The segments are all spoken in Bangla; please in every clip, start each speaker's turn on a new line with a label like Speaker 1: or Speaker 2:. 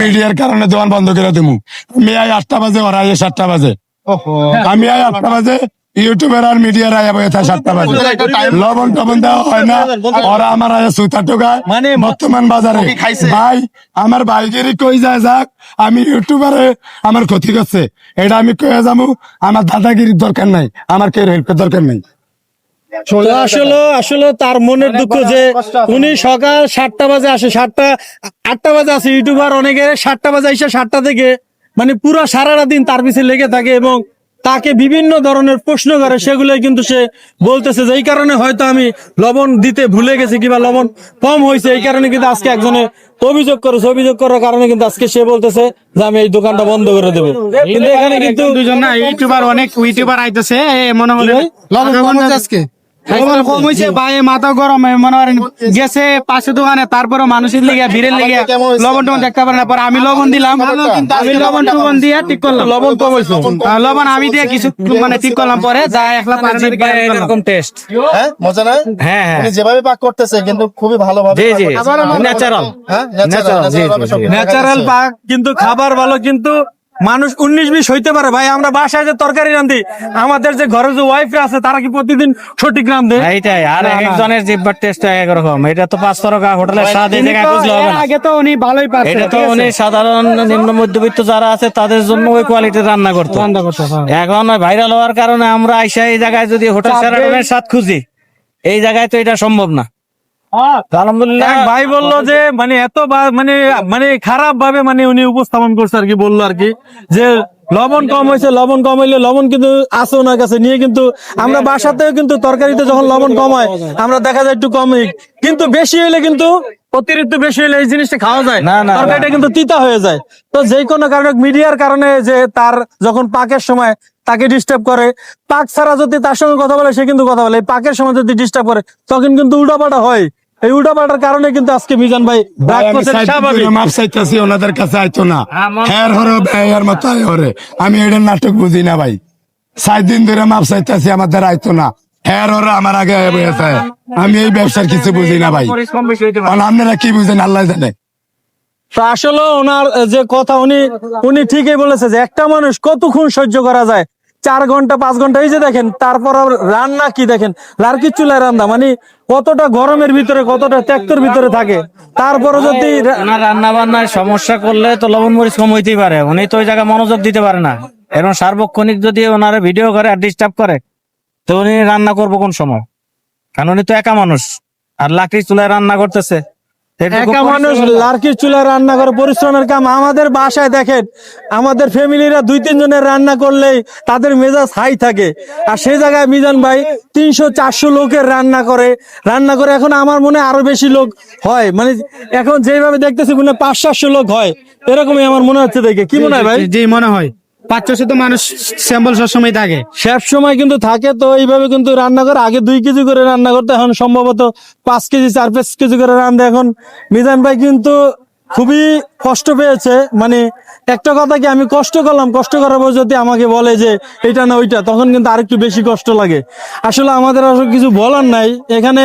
Speaker 1: মিডিয়ার কারণে দোকান বন্ধ করে দেবো আমি আই আটটা বাজে ওরা আই সাতটা বাজে। আমি আই আটটা বাজে ইউটিউবের আর মিডিয়ার আয় বয়ে থাকে সাতটা বাজে। লবণ টবণ দেওয়া হয় না ওরা আমার আয় সুতা টোকায়।
Speaker 2: মানে
Speaker 1: বর্তমান বাজারে। ভাই আমার ভাইগিরি কই যায় যাক আমি ইউটিউবারে আমার ক্ষতি করছে। এটা আমি কয়ে যাব আমার দাদাগিরির দরকার নাই আমার কেউ হেল্পের দরকার নাই।
Speaker 2: আসলে আসলে। তার মনের দুঃখ যে উনি সকাল সাতটা বাজে আসে সাতটা আটটা বাজে আসে ইউটিউবার অনেকে সাতটা বাজে এসে সাতটা থেকে মানে পুরো সারাটা দিন তার পিছিয়ে লেগে থাকে এবং তাকে বিভিন্ন ধরনের প্রশ্ন করে সেগুলো কিন্তু সে বলতেছে যে এই কারণে হয়তো আমি লবণ দিতে ভুলে গেছি কিংবা লবণ কম হয়েছে এই কারণে কিন্তু আজকে একজনে অভিযোগ করেছে। অভিযোগ করার কারণে কিন্তু আজকে সে বলতেছে যে আমি এই দোকানটা বন্ধ করে দেবো। কিন্তু এখানে কিন্তু
Speaker 3: দুজন না ইউটিউবার অনেক ইউটিউবার আইতেছে মনে হলে লবণ আজকে। কম হয়েছে ভাই মাথা গরম মনে করেন গেছে পাশে দোকানে তারপরে মানুষের লিগে ভিড়ের লিগে লবণ দেখতে পারে না। পরে আমি লবণ দিলাম। আমি লবণ দিয়ে ঠিক করলাম।
Speaker 2: লবণ কম হয়েছে
Speaker 3: লবণ আমি দিয়ে কিছু মানে ঠিক করলাম পরে যা একলা পানি
Speaker 2: এরকম টেস্ট
Speaker 4: হ্যাঁ মজা না
Speaker 2: হ্যাঁ হ্যাঁ।
Speaker 4: যেভাবে পাক করতেছে কিন্তু খুবই ভালোভাবে
Speaker 2: জি জি। ন্যাচারাল
Speaker 4: হ্যাঁ ন্যাচারাল ন্যাচারাল ভাবে
Speaker 2: ন্যাচারাল। পাক কিন্তু খাবার ভালো কিন্তু মানুষ উনিশ বিশ হইতে পারে ভাই। আমরা বাসায় যে তরকারি রান্ধি আমাদের যে ঘরে যে ওয়াইফ আছে তারা কি প্রতিদিন সঠিক রান্ধে
Speaker 5: এইটাই আর। একজনের জিব্বার টেস্ট এক রকম এটা তো পাঁচ তরকা হোটেলের স্বাদ এই জায়গায় বুঝলে হবে না।
Speaker 3: আগে তো উনি ভালোই পারছে
Speaker 5: এটা তো উনি সাধারণ নিম্ন মধ্যবিত্ত যারা আছে তাদের জন্য ওই কোয়ালিটির রান্না করতো।
Speaker 3: রান্না করছে, হ্যাঁ।
Speaker 5: এখন ভাইরাল হওয়ার কারণে আমরা আইসা এই জায়গায় যদি হোটেল সেরাটনের স্বাদ খুঁজি এই জায়গায় তো এটা সম্ভব না। আলহামদুলিল্লাহ
Speaker 2: ভাই বলল যে মানে এত মানে মানে খারাপ ভাবে মানে উনি উপস্থাপন করছে আর কি বলল আর কি যে লবণ কম হয়েছে লবণ কম হইলে লবণ কিন্তু আছে ওনার কাছে নিয়ে কিন্তু আমরা বাসাতেও কিন্তু তরকারিতে যখন লবণ কম হয় আমরা দেখা যায় একটু কমই কিন্তু বেশি হইলে কিন্তু অতিরিক্ত বেশি হলে এই জিনিসটা খাওয়া যায়।
Speaker 5: না, না,
Speaker 2: তরকারিটা কিন্তু তিতা হয়ে যায়। তো যে কোনো কারণে মিডিয়ার কারণে যে তার যখন পাকের সময় তাকে ডিস্টার্ব করে পাক ছাড়া যদি তার সঙ্গে কথা বলে সে কিন্তু কথা বলে। পাকের সময় যদি ডিস্টার্ব করে তখন কিন্তু উল্টাপাল্টা হয়। এই উল্টাপাল্টার কারণে কিন্তু আজকে মিজান ভাই
Speaker 1: মাপ চাইতেছি ওনাদের কাছে আইতো না। হ্যার হরে ব্যয়ের মতো হরে আমি এটার নাটক বুঝি না ভাই। সাত দিন ধরে মাপ চাইতেছি আমাদের আইতো না। হরে আমার আগে আমি এই ব্যবসার কিছু বুঝি না ভাই। আপনারা কি বুঝেন আল্লাহ জানে।
Speaker 2: আসলে ওনার যে কথা উনি উনি ঠিকই বলেছে যে একটা মানুষ কতক্ষণ সহ্য করা যায়? চার ঘণ্টা পাঁচ ঘণ্টা এই যে দেখেন তারপর রান্না কি দেখেন? লার্কি চুলায় রান্না মানে কতটা গরমের ভিতরে কতটা ত্যাক্তর ভিতরে থাকে। তারপরে যদি
Speaker 5: রান্না বান্নায় সমস্যা করলে তো লবণ মরিচ কম হইতেই পারে। উনি তো ওই জায়গায় মনোযোগ দিতে পারে না। এখন সার্বক্ষণিক যদি ওনার ভিডিও করে আর ডিস্টার্ব করে তো উনি রান্না করব কোন সময়? কারণ উনি তো একা মানুষ আর লাকড়ি চুলায় রান্না করতেছে।
Speaker 2: একা মানুষ লার্কির চুলায় রান্না করে পরিশ্রমের কাম। আমাদের বাসায় দেখেন আমাদের ফ্যামিলিরা দুই তিন রান্না করলেই তাদের মেজাজ হাই থাকে। আর সেই জায়গায় মিজান ভাই তিনশো চারশো লোকের রান্না করে। রান্না করে এখন আমার মনে হয় আরও বেশি লোক হয়। মানে এখন যেভাবে দেখতেছি মনে হয় পাঁচ সাতশো লোক হয়। এরকমই আমার মনে হচ্ছে দেখে। কি মনে হয় ভাই?
Speaker 3: জি মনে হয়। মানুষ সবসময়
Speaker 2: কিন্তু থাকে, তো এইভাবে কিন্তু আগে দুই কেজি করে রান্না করতে এখন সম্ভবত পাঁচ কেজি, চার পাঁচ কেজি করে রান্না এখন। মিজান ভাই কিন্তু খুবই কষ্ট পেয়েছে মানে একটা কথা কি, আমি কষ্ট করলাম, কষ্ট করার পর যদি আমাকে বলে যে এটা না ওইটা, তখন কিন্তু আরেকটু বেশি কষ্ট লাগে। আসলে আমাদের আসলে কিছু বলার নাই, এখানে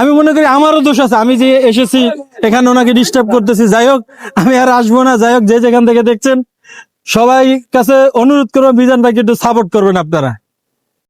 Speaker 2: আমি মনে করি আমারও দোষ আছে, আমি যে এসেছি, এখানে ওনাকে ডিস্টার্ব করতেছি, যাই হোক, আমি আর আসব না, যাই হোক, যে যেখান থেকে দেখছেন। সবাই কাছে অনুরোধ করব মিজান ভাইকে একটু সাপোর্ট করবেন আপনারা।